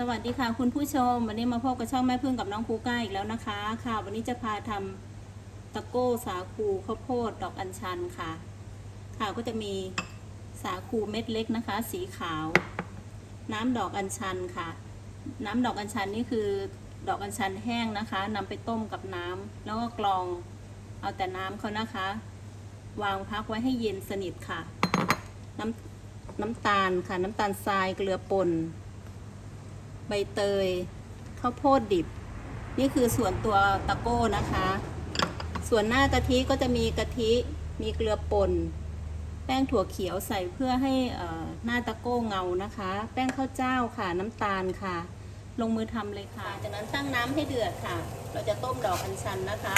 สวัสดีค่ะคุณผู้ชม วันนี้มาพบกับช่องแม่พึ่งกับน้องครูก้าอีกแล้วนะคะ ค่ะ วันนี้จะพาทำตะโก้สาคูข้าวโพดดอกอัญชันค่ะ ค่ะก็จะมีสาคูเม็ดเล็กนะคะ สีขาว น้ำดอกอัญชันค่ะ น้ำดอกอัญชันนี่คือดอกอัญชันแห้งนะคะนำไปต้มกับน้ำแล้วก็กรองเอาแต่น้ำเขานะคะ วางพักไว้ให้เย็นสนิทค่ะ น้ำน้ำตาลค่ะ น้ำตาลทรายเกลือป่น ใบเตย ข้าวโพดดิบ นี่คือส่วนตัวตะโก้นะคะ ส่วนหน้ากะทิก็จะมีกะทิ มีเกลือป่น แป้งถั่วเขียวใส่เพื่อให้หน้าตะโก้เงานะคะ แป้งข้าวเจ้าค่ะ น้ำตาลค่ะ ลงมือทำเลยค่ะ จากนั้นตั้งน้ำให้เดือดค่ะ เราจะต้มดอกอัญชันนะคะ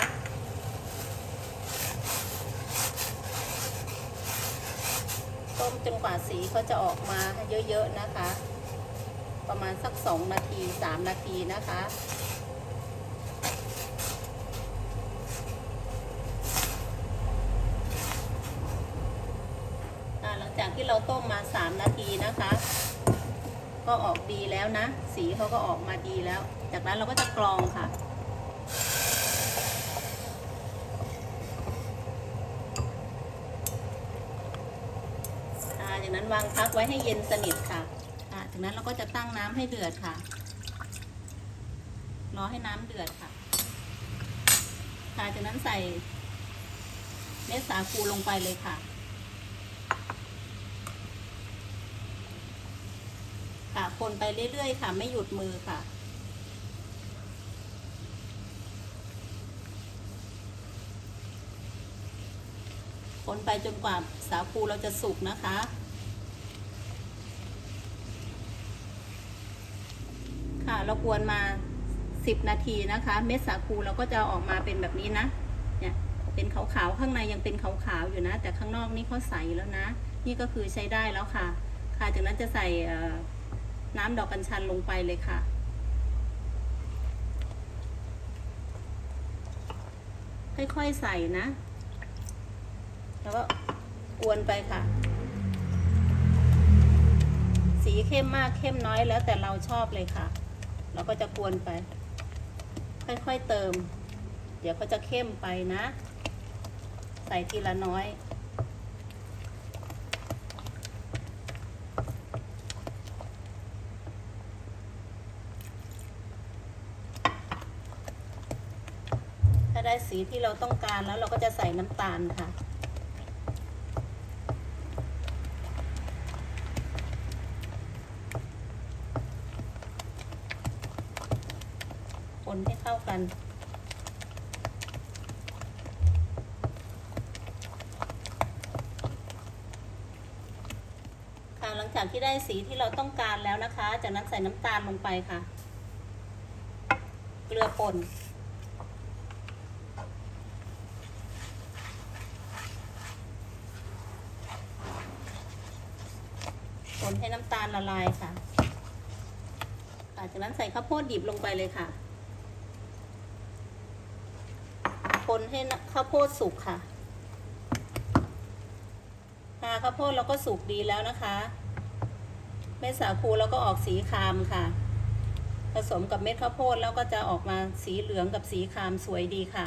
ต้มจนกว่าสีเขาจะออกมาเยอะๆนะคะ ประมาณสักสองนาทีสามนาทีนะคะ หลังจากที่เราต้มมาสามนาทีนะคะ ก็ออกดีแล้วนะ สีเขาก็ออกมาดีแล้ว จากนั้นเราก็จะกรองค่ะจากนั้นวางพักไว้ให้เย็นสนิทค่ะ จากนั้นเราก็จะตั้งน้ำให้เดือดค่ะ รอให้น้ำเดือดค่ะ ค่ะจากนั้นใส่เม็ดสาคูลงไปเลยค่ะ ค่ะคนไปเรื่อยๆค่ะ ไม่หยุดมือค่ะคนไปจนกว่าสาคูเราจะสุกนะคะ ค่ะ เรากวนมา 10 นาทีนะคะ เม็ดสาคูเราก็จะออกมาเป็นแบบนี้นะเนี่ยเป็นขาวๆข้างในยังเป็นขาวๆอยู่นะ แต่ข้างนอกนี่เขาใสแล้วนะ นี่ก็คือใช้ได้แล้วค่ะ ค่ะจากนั้นจะใส่น้ำดอกกัญชันลงไปเลยค่ะค่อยๆใส่นะ แล้วก็กวนไปค่ะ สีเข้มมากเข้มน้อยแล้วแต่เราชอบเลยค่ะ เราก็จะกวนไป ค่อยๆเติม เดี๋ยวก็จะเข้มไปนะ ใส่ทีละน้อยถ้าได้สีที่เราต้องการแล้วเราก็จะใส่น้ำตาลค่ะ คนให้เข้ากัน ค่ะหลังจากที่ได้สีที่เราต้องการแล้วนะคะ จากนั้นใส่น้ำตาลลงไปค่ะ เกลือป่นคนให้น้ำตาลละลายค่ะค่ะจากนั้นใส่ข้าวโพดดิบลงไปเลยค่ะ คนให้ข้าวโพดสุกค่ะค่ะข้าวโพดเราก็สุกดีแล้วนะคะเม็ดสาคูเราก็ออกสีครามค่ะ ผสมกับเม็ดข้าวโพดแล้วก็จะออกมาสีเหลืองกับสีครามสวยดีค่ะ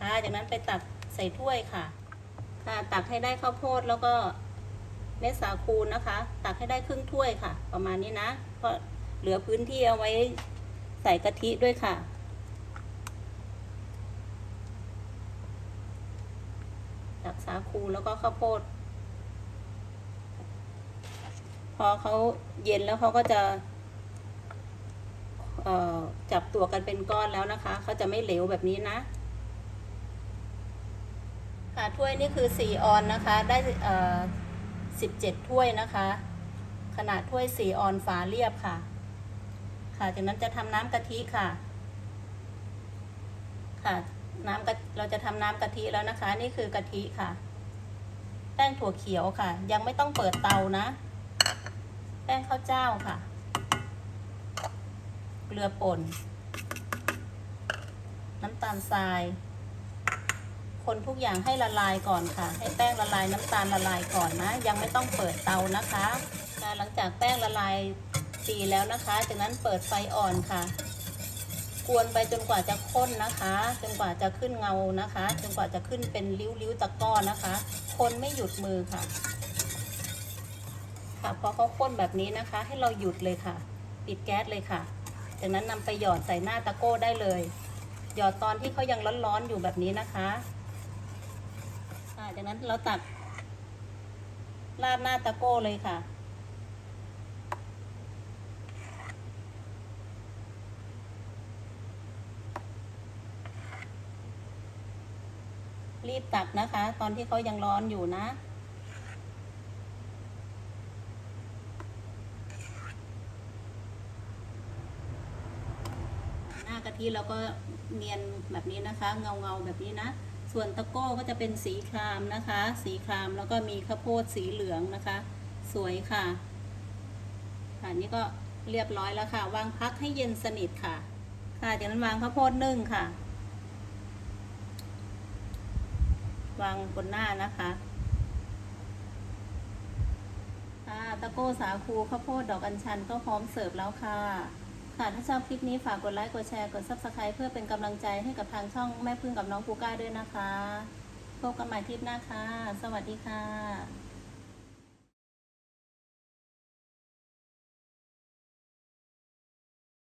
ค่ะจากนั้นไปตักใส่ถ้วยค่ะ ค่ะตักให้ได้ข้าวโพดแล้วก็เม็ดสาคูนะคะ ตักให้ได้ครึ่งถ้วยค่ะ ประมาณนี้นะเพราะเหลือพื้นที่เอาไว้ใส่กะทิด้วยค่ะ ตัก สาคูแล้วก็ข้าวโพด พอเขาเย็นแล้วเขาก็จะจับตัวกันเป็นก้อนแล้วนะคะ เขาจะไม่เหลวแบบนี้นะ ค่ะถ้วยนี่คือสี่ออนนะคะ ได้สิบเจ็ดถ้วยนะคะ ขนาดถ้วยสี่ออนฝาเรียบค่ะ ค่ะ จากนั้นจะทำน้ำกะทิค่ะ ค่ะ น้ำกะเราจะทำน้ำกะทิแล้วนะคะ นี่คือกะทิค่ะ แป้งถั่วเขียวค่ะ ยังไม่ต้องเปิดเตานะ แป้งข้าวเจ้าค่ะ เกลือป่น น้ำตาลทราย คนทุกอย่างให้ละลายก่อนค่ะ ให้แป้งละลายน้ำตาลละลายก่อนนะ ยังไม่ต้องเปิดเตานะคะค่ะหลังจากแป้งละลายตีแล้วนะคะ จากนั้นเปิดไฟอ่อนค่ะ กวนไปจนกว่าจะข้นนะคะ จนกว่าจะขึ้นเงานะคะ จนกว่าจะขึ้นเป็นริ้วๆตะก้อนนะคะ คนไม่หยุดมือค่ะ ค่ะพอเขาข้นแบบนี้นะคะ ให้เราหยุดเลยค่ะ ปิดแก๊สเลยค่ะ จากนั้นนำไปหยอดใส่หน้าตะโก้ได้เลย หยอดตอนที่เขายังร้อนๆอยู่แบบนี้นะคะค่ะจากนั้นเราตักราดหน้าตะโก้เลยค่ะ รีบตักนะคะ ตอนที่เขายังร้อนอยู่นะ หน้ากะทิเราก็เนียนแบบนี้นะคะ เงาเงาแบบนี้นะ ส่วนตะโก้ก็จะเป็นสีครามนะคะ สีครามแล้วก็มีข้าวโพดสีเหลืองนะคะ สวยค่ะค่ะนี่ก็เรียบร้อยแล้วค่ะ วางพักให้เย็นสนิทค่ะ ค่ะจากนั้นวางข้าวโพดนึ่งค่ะ วางบนหน้านะคะค่ะตะโก้สาคูข้าวโพดดอกอัญชันก็พร้อมเสิร์ฟแล้วค่ะ ค่ะถ้าชอบคลิปนี้ฝากกดไลค์กดแชร์กด subscribe เพื่อเป็นกำลังใจให้กับทางช่องแม่พึ่งกับน้องกูก้าด้วยนะคะ พบกันใหม่คลิปหน้าค่ะ สวัสดีค่ะ